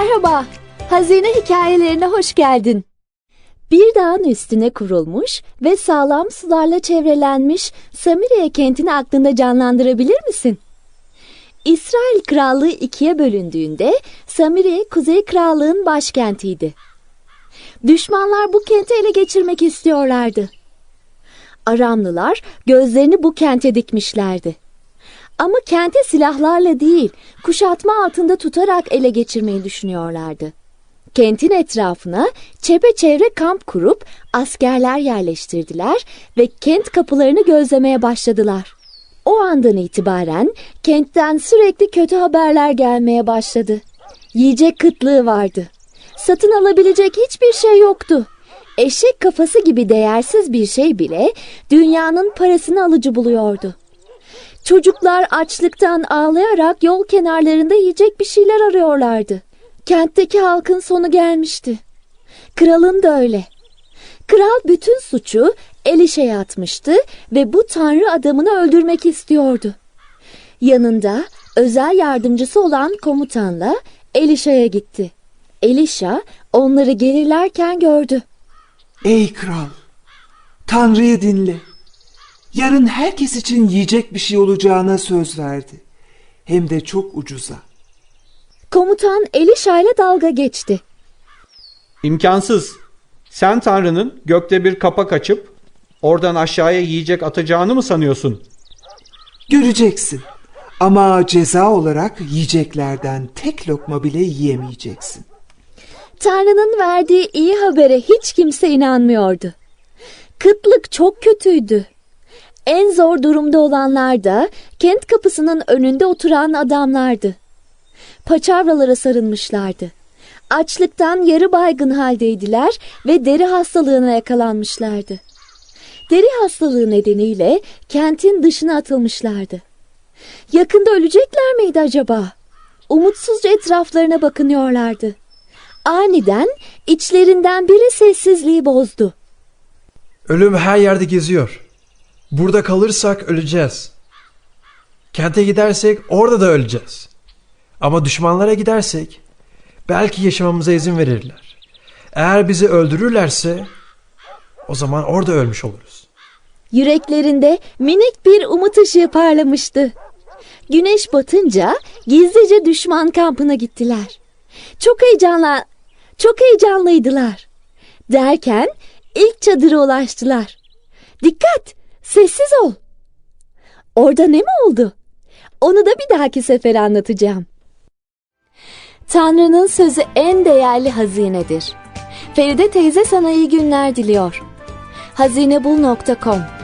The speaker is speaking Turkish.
Merhaba, hazine hikayelerine hoş geldin. Bir dağın üstüne kurulmuş ve sağlam sularla çevrelenmiş Samiriye kentini aklında canlandırabilir misin? İsrail Krallığı ikiye bölündüğünde Samiriye Kuzey Krallığın başkentiydi. Düşmanlar bu kenti ele geçirmek istiyorlardı. Aramlılar gözlerini bu kente dikmişlerdi. Ama kenti silahlarla değil, kuşatma altında tutarak ele geçirmeyi düşünüyorlardı. Kentin etrafına çepeçevre kamp kurup askerler yerleştirdiler ve kent kapılarını gözlemeye başladılar. O andan itibaren kentten sürekli kötü haberler gelmeye başladı. Yiyecek kıtlığı vardı. Satın alabilecek hiçbir şey yoktu. Eşek kafası gibi değersiz bir şey bile dünyanın parasını alıcı buluyordu. Çocuklar açlıktan ağlayarak yol kenarlarında yiyecek bir şeyler arıyorlardı. Kentteki halkın sonu gelmişti. Kralın da öyle. Kral bütün suçu Elişe'ye atmıştı ve bu tanrı adamını öldürmek istiyordu. Yanında özel yardımcısı olan komutanla Elişa'ya gitti. Elişa onları gelirlerken gördü. Ey kral! Tanrı'yı dinle. Yarın herkes için yiyecek bir şey olacağına söz verdi. Hem de çok ucuza. Komutan Elişa ile dalga geçti. İmkansız. Sen Tanrı'nın gökte bir kapak açıp oradan aşağıya yiyecek atacağını mı sanıyorsun? Göreceksin. Ama ceza olarak yiyeceklerden tek lokma bile yiyemeyeceksin. Tanrı'nın verdiği iyi habere hiç kimse inanmıyordu. Kıtlık çok kötüydü. En zor durumda olanlar da kent kapısının önünde oturan adamlardı. Paçavralara sarılmışlardı. Açlıktan yarı baygın haldeydiler ve deri hastalığına yakalanmışlardı. Deri hastalığı nedeniyle kentin dışına atılmışlardı. Yakında ölecekler miydi acaba? Umutsuzca etraflarına bakınıyorlardı. Aniden içlerinden biri sessizliği bozdu. Ölüm her yerde geziyor. Burada kalırsak öleceğiz. Kente gidersek orada da öleceğiz. Ama düşmanlara gidersek belki yaşamamıza izin verirler. Eğer bizi öldürürlerse o zaman orada ölmüş oluruz. Yüreklerinde minik bir umut ışığı parlamıştı. Güneş batınca gizlice düşman kampına gittiler. Çok heyecanla, çok heyecanlıydılar. Derken ilk çadıra ulaştılar. Dikkat. Orada ne mi oldu? Onu da bir dahaki sefer anlatacağım. Tanrı'nın sözü en değerli hazinedir. Feride teyze sana iyi günler diliyor. hazinebul.com